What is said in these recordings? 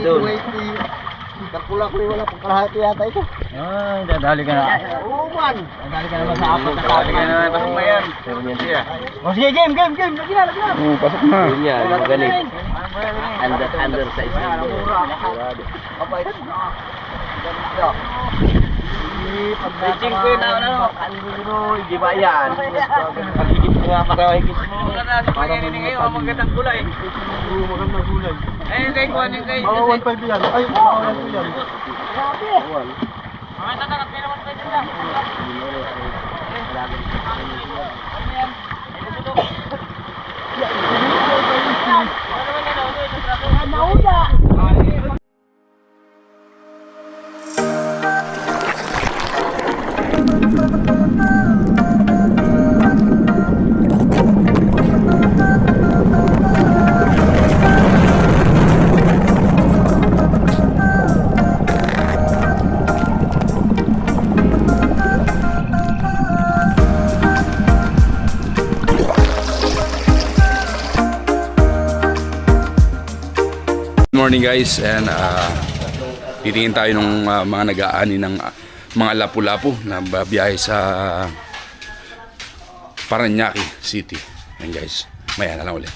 Doon. Kapula ko wala pang kalahati yata ito. Ay, dadali ka na. Oo man. Dadali ka naman sa apat na Dadali ka pasok na yan. O sige, game, game, game. Lagi na, lagi na. Oo, pasok na. Yun yan, magaling. Under, under sa isang Reaching ko yun, ano, Ano, hindi ba yan? Pagigit mo nga, makakigit mo. Maganda sa pangyayari ngayon, ang magandang kulay. Magandang gulay. Ayun kay Juan, yung kay... Mga 1.5 yan. Ay, mga 1.5 yan. Mga tatangat, may naman kayo dyan. Good morning guys and uh, titingin tayo ng uh, mga nag-aani ng uh, mga lapu-lapu na babiyahe sa Paranaque City. Yan guys, maya na lang ulit.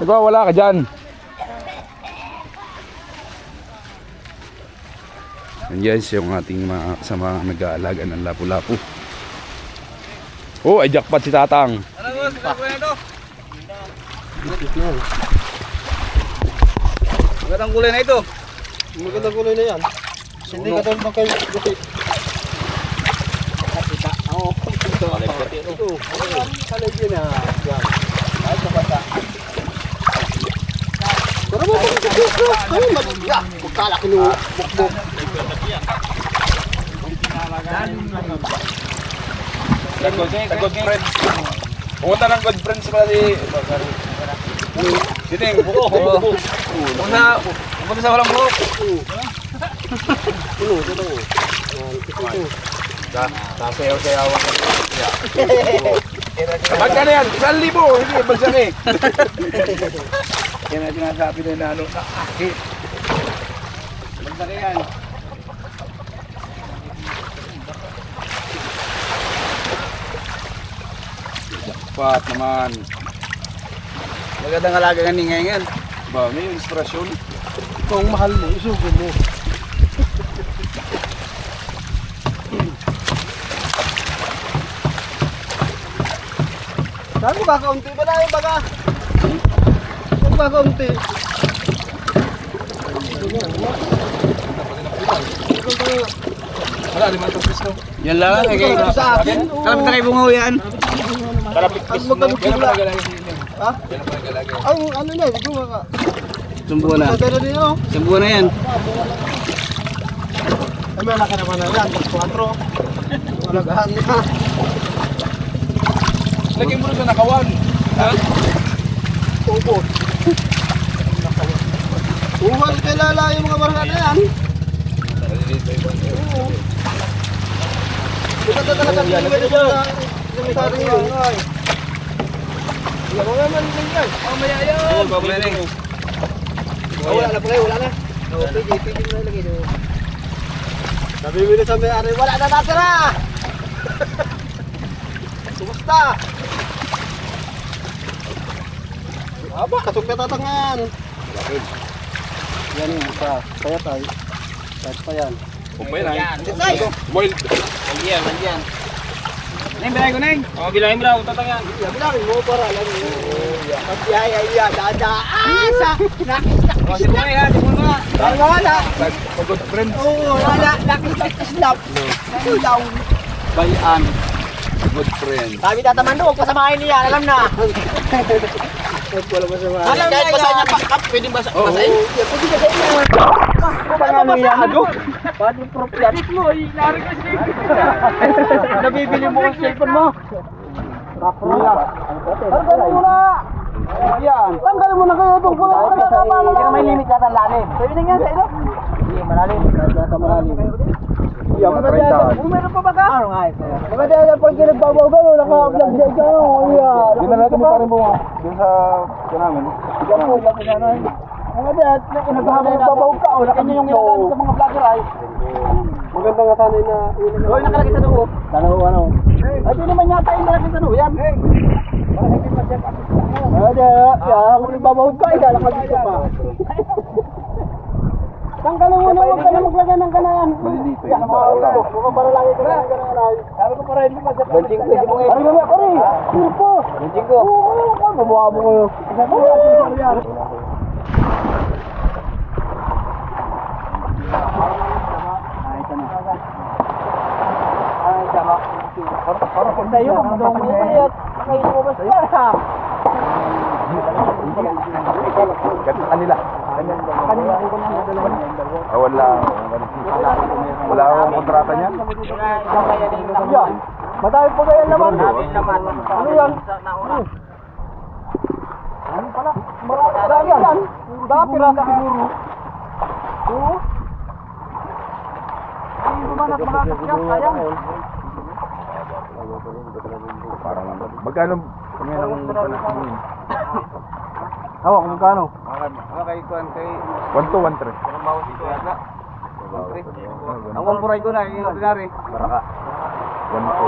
Nagwawala ka dyan. Yan guys, yung ating mga kasama nag-aalaga ng lapu-lapu. Oh, ay jackpot si Tatang. Ano mo, sinabi na ito? Magandang kulay na ito. Magandang gulay na yan. Hindi ka doon magkayo guti. Oo, ito. Ito. Kalay yun na. Yan. Ay, sa bata. Pero mo ito. Ay, magigya. Magkala kinu bukbok. Good, good friend. Pumunta ng good friends pala si... Siting, buko. Pumunta, pumunta sa walang buhok. Ito, ito. Ito. Sasayaw-sayawan ka. Magkano yan? Isang libo. Hindi, balsa eh. Yan ang sinasabi na nano. Banda ka yan. Pat naman. Magandang alaga nga ni ngayon. Ba, may inspirasyon. Kung mahal mo, isugo mo. Saan mo kakaunti ba na yung baga? Saan mo kakaunti? Wala, limang tupis no. Yan lang, kay Ito sa akin. oo. Kalap na kayo bungaw yan. Ang magkano sila? Ha? Yan ang ano ito Sumbuhan na. Pero din oh. Sumbuhan na yan. Ay, may laki naman na yan. Mas 4. Malagahan na. Lagyan mo na sa nakawan. Ha? Upo. Uwan, kilala yung mga barangay na yan. Oo. Ito talaga ang tingin na sa komentaryo yun. Ay. Wala mo naman din yan. Mamaya yun. Mamaya na yun. Wala na pala, wala na. Pwede, pwede mo na ilagay doon. Nabibili sa may-ari, wala na natira! Kumusta? Aba, kasog na tatangan. Yan yung isa. Kaya tayo. Kahit pa yan. Kumpay na. Yan. Boil. Nandiyan, nandiyan. Neng, bilay ko, Neng. O, bilahin mo daw, tatang yan. Yan, bilangin mo para alam mo. At yay, ay, ay, dada. Ah, sa, nakita. O, sibungan yan, sibungan mo. Ay, wala. Good friend. Oo, wala. Nakita islap. Nakita. Bayan. Good friend. Sabi tataman doon, pasamahin niya, alam na. Wala masama. Alam Kahit na basa yan. niya, pa, kap, pwedeng basa, Oo. basahin. Pwede ka sa inyo. Ano ba yan? Ano? Paano yung propyan? mo, inari ka Nabibili mo ang cellphone mo. Tanggalin mo na! Ayan. Tanggalin mo na kayo itong kulang. Pero may limit yata ang lalim. Sabi na nga sa ilo. Hindi, malalim. Malalim. Yan, maganda. Oh, meron pa ba ka? Ano nga ito? Maganda yan pag kinagbabaw ka, naka-vlog siya ikaw. Ayan. Hindi na natin pa rin po doon sa kanamin. Ikaw po, vlog na na. Maganda kinagbabaw ka. Wala kanya yung ginagamit sa mga vlogger ay. Maganda nga sana na... Hoy, nakalagay sa dugo, ano? Ay, di naman yata yung nakalagay sa dugo. Yan. Ay, yan. Kung nagbabaw ka, ikaw nakagito pa. Tanggalin mo na, huwag ka na maglagay ng ganayan. Malilito Yan, yun. Mga. Huwag para lagi ng ganayan. Sabi ko para hindi masya. Benching ko, hindi mo ngayon. Ano ba, pare? Sure po. Benching ko. Oo, oo. Babawa mo. Ay, tama. Para pag tayo, mo yun. Kayo mo ba siya? Ganito kanila. Ko na niya. Ah, wala. Wala akong kontrata niyan. Yan. Madami po kayo naman. Ano yan? Ano pala? Marami yan. Dami pirata siguro. Oo. Ay, bumanat malakas yan. Sayang. Parang magkano kami ng panahon? Hawak kung magkano? Okay, kuan kay 1 to 1 3. Ang wampuray ko na, yung ordinary. Baraka. 1 to.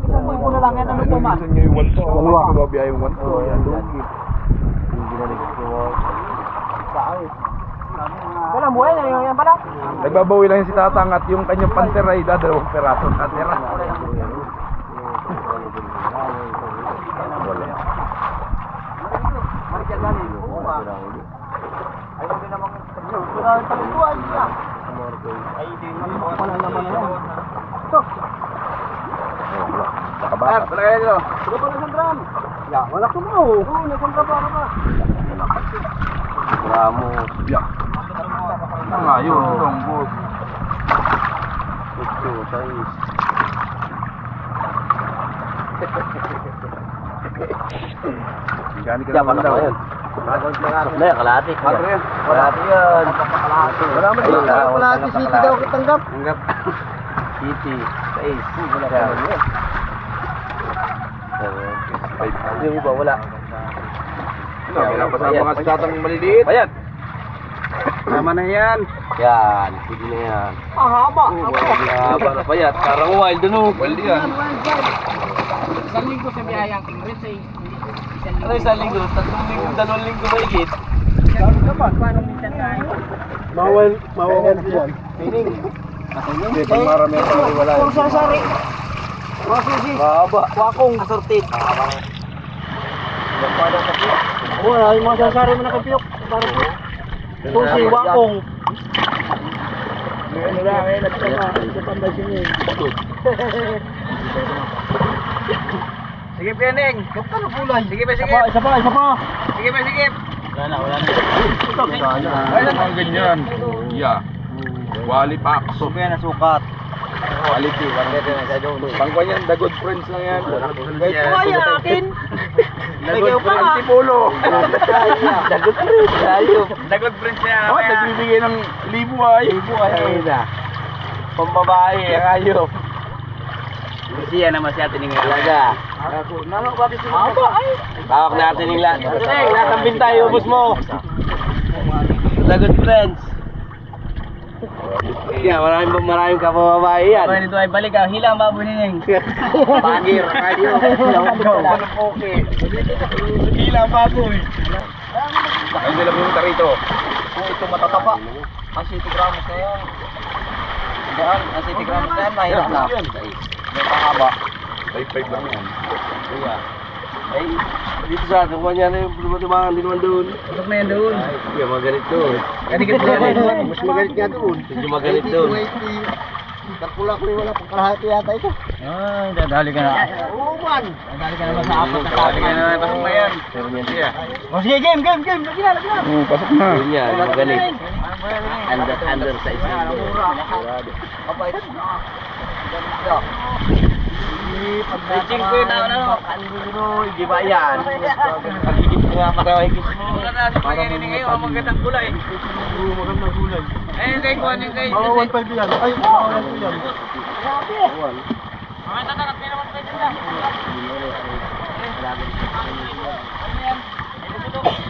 Isang mo na lang yan, ano po man? Gusto niyo yung 1 to? Dalawa. Ako babiya yung 1 to. Yan, lugi. Wala mo yan, yung yan pala. Nagbabawi lang yung si Tatang at yung kanyang panter ay dadalawang peraso natira. Wala. Gani. Oo nga. Ayaw din namang Wala yung pagkuhan niya. Ay, di naman pala naman na yan. Ito. Nakabata. Wala kayo dito. Wala pala ng drum. Ya, wala ko mo. Oo, nakontra pa ka. Ramos. Yeah. Ang ayun, itong boss. Ito, size. Mechanical Diyan, wala daw. Yun. Na, kalahati. Kalahati. Kalahati yan. Wala wala. Wala si City daw kitanggap. Tanggap. City. Sais. Wala Yan. pa yan. Yung iba, wala. Ano, pinapasama nga si Tatang maliliit. Ayan. Tama na yan. Yan. Pwede na yan. Ang haba. Ah, para payat. Karang wild, ano? Wild yan. Isang linggo sa biyayang King Red ay Ano isang linggo? Tatlong linggo, dalawang linggo mahigit. Paano minsan tayo? Mawal, mawal siya. Hindi, pag marami ang tao, wala yan. Kung sasari. Mga susi. Mahaba. Wakong. Assorted. Wala, yung mga sasari mo na kapiyok. Parang po. Susi, wakong. Ano lang, eh, nagtama. Isa pa Sige, Pianing. Kapta na kulay. Sige pa, sige. Isa pa, isa pa. Sige pa, sige. Wala na, wala na. Ay, lang ang ganyan. Yeah. Wally Pax. Suki na sukat. Quality. Pangkwan yan, the good friends lang yan. Kaya akin. The good friends. Antipolo. Dagot rin. Ayop. The good friends niya. Oh, nagbibigay ng libo ay. Libo Ayun na. Pambabae, ang Siya naman siya tiningan. Talaga. Nalo ba kasi Aba, ay. Tawag natin yung lahat. Hey, natambin tayo, ubos mo. Good friends. Yeah, maraming maraming kapababae yan. Pwede ito ay balik ah. Hilang baboy nining. Pagir, radio. Okay. Hila baboy. Ay, nila pumunta rito. Kung ito matatapa. Ang 70 gramos na yan. Daan, ang 70 gramos na yan, mahirap na. May pahaba. 5-5 lang yan. Ay, dito sa akin, kanya na yung lumatumangan din naman doon. Pasok na yan doon. Ay, kaya magalit doon. Ganigit na yan. Mas magalit nga doon. Wala pang kalahati yata ito. Ay, dadali ka na. Oo man. Dadali ka naman sa apat na na, pasok na sige, game, game, game. Lagi na, lagi na. Oo, pasok na. Under, under sa isang. Reaching ko yun ano, ano, di ba yan? Pagigit ko nga mo. Maganda sa pangyayari ngayon, ang magandang kulay. Oo, magandang gulay. Eh, kay Kuan yung kay... Mga 1.5 yan. Ay, mga 1.5 yan. Mga tatanap nila naman kayo sila. Nauda!